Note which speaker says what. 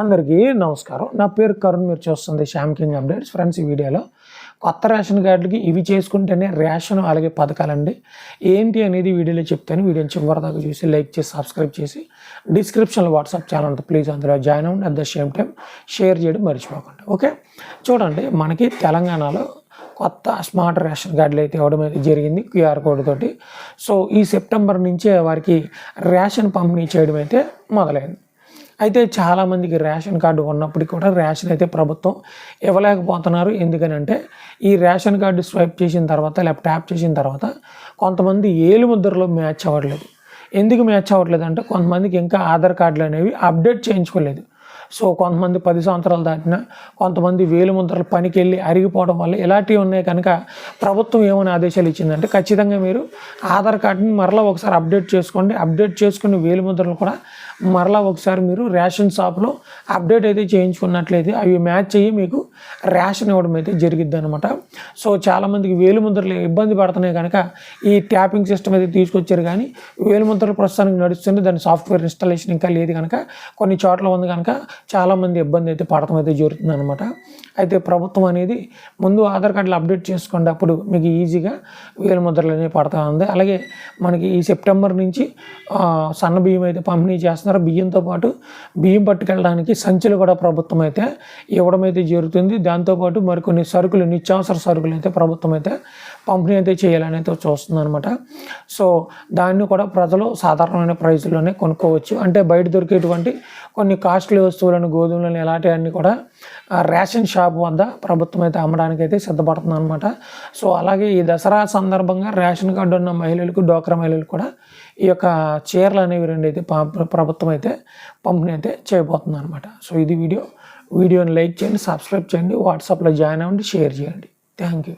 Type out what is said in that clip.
Speaker 1: అందరికీ నమస్కారం. నా పేరు కరుణ్ మీరు చూస్తుంది శ్యామ్ కింగ్ అప్డేట్స్. ఫ్రెండ్స్ ఈ వీడియోలో కొత్త రేషన్ కార్డులకి ఇవి చేసుకుంటేనే రేషన్ అలాగే పథకాలండి. ఏంటి అనేది వీడియోలో చెప్తాను. వీడియోని చివరి దాకా చూసి లైక్ చేసి సబ్స్క్రైబ్ చేసి డిస్క్రిప్షన్లో వాట్సాప్ ఛానల్ ప్లీజ్ అందులో జాయిన్ అవ్వండి. At the same time share చేయడం మర్చిపోకండి. ఓకే? చూడండి మనకి తెలంగాణలో కొత్త స్మార్ట్ రేషన్ కార్డులు అయితే ఇవ్వడం అయితే జరిగింది క్యూఆర్ కోడ్ తోటి. సో ఈ సెప్టెంబర్ నుంచే వారికి రేషన్ పంపిణీ చేయడం అయితే మొదలైంది. అయితే చాలామందికి రేషన్ కార్డు ఉన్నప్పటికీ కూడా రేషన్ అయితే ప్రభుత్వం ఇవ్వలేకపోతున్నారు. ఎందుకని అంటే ఈ రేషన్ కార్డు స్వైప్ చేసిన తర్వాత లేకపోతే ట్యాప్ చేసిన తర్వాత కొంతమంది ఏలు ముద్రలో మ్యాచ్ అవ్వట్లేదు. ఎందుకు మ్యాచ్ అవ్వట్లేదు అంటే కొంతమందికి ఇంకా ఆధార్ కార్డులు అనేవి అప్డేట్ చేయించుకోలేదు. సో కొంతమంది పది సంవత్సరాలు దాటిన కొంతమంది వేలు ముద్రలు పనికి వెళ్ళి అరిగిపోవడం వల్ల ఇలాంటివి ఉన్నాయి కనుక ప్రభుత్వం ఏమైనా ఆదేశాలు ఇచ్చిందంటే ఖచ్చితంగా మీరు ఆధార్ కార్డుని మరలా ఒకసారి అప్డేట్ చేసుకోండి. అప్డేట్ చేసుకుని వేలు ముద్రలు కూడా మరలా ఒకసారి మీరు రేషన్ షాప్లో అప్డేట్ అయితే చేయించుకున్నట్లయితే అవి మ్యాచ్ అయ్యి మీకు రేషన్ ఇవ్వడం అయితే జరిగిద్ది అనమాట సో చాలామందికి వేలు ముద్రలు ఇబ్బంది పడుతున్నాయి కనుక ఈ ట్యాపింగ్ సిస్టమ్ అయితే తీసుకొచ్చారు కానీ వేలు ముద్రలు ప్రస్తుతానికి నడుస్తుంది. దాని సాఫ్ట్వేర్ ఇన్స్టాలేషన్ ఇంకా లేదు కనుక. కొన్ని చోట్ల ఉంది కనుక చాలామంది ఇబ్బంది అయితే పడటం అయితే జరుగుతుంది అనమాట అయితే ప్రభుత్వం అనేది ముందు ఆధార్ కార్డులు అప్డేట్ చేసుకోండి అప్పుడు మీకు ఈజీగా వేలు ముద్రలు అనేవి పడతా ఉంది. అలాగే మనకి ఈ సెప్టెంబర్ నుంచి సన్న బియ్యం అయితే పంపిణీ చేస్తున్నారు. బియ్యంతో పాటు బియ్యం పట్టుకెళ్ళడానికి సంచులు కూడా ప్రభుత్వం అయితే ఇవ్వడం అయితే జరుగుతుంది. దాంతోపాటు మరికొన్ని సరుకులు నిత్యావసర సరుకులు అయితే ప్రభుత్వం అయితే పంపిణీ అయితే చేయాలని అయితే చూస్తుంది అనమాట సో దాన్ని కూడా ప్రజలు సాధారణమైన ప్రైస్లోనే కొనుక్కోవచ్చు. అంటే బయట దొరికేటువంటి కొన్ని కాస్ట్లీ వస్తువులను గోధుమలను ఇలాంటివన్నీ కూడా రేషన్ షాప్ వద్ద ప్రభుత్వం అయితే అమ్మడానికి అయితే సిద్ధపడుతుంది అనమాట సో అలాగే ఈ దసరా సందర్భంగా రేషన్ కార్డు ఉన్న మహిళలకు డోక్రా మహిళలకు కూడా ఈ యొక్క చీరలు అనేవి రెండు అయితే ప్రభుత్వం అయితే పంపిణీ అయితే చేయబోతుంది అనమాట సో ఇది వీడియో. వీడియోని లైక్ చేయండి సబ్స్క్రైబ్ చేయండి వాట్సాప్లో జాయిన్ అవ్వండి షేర్ చేయండి. Thank you.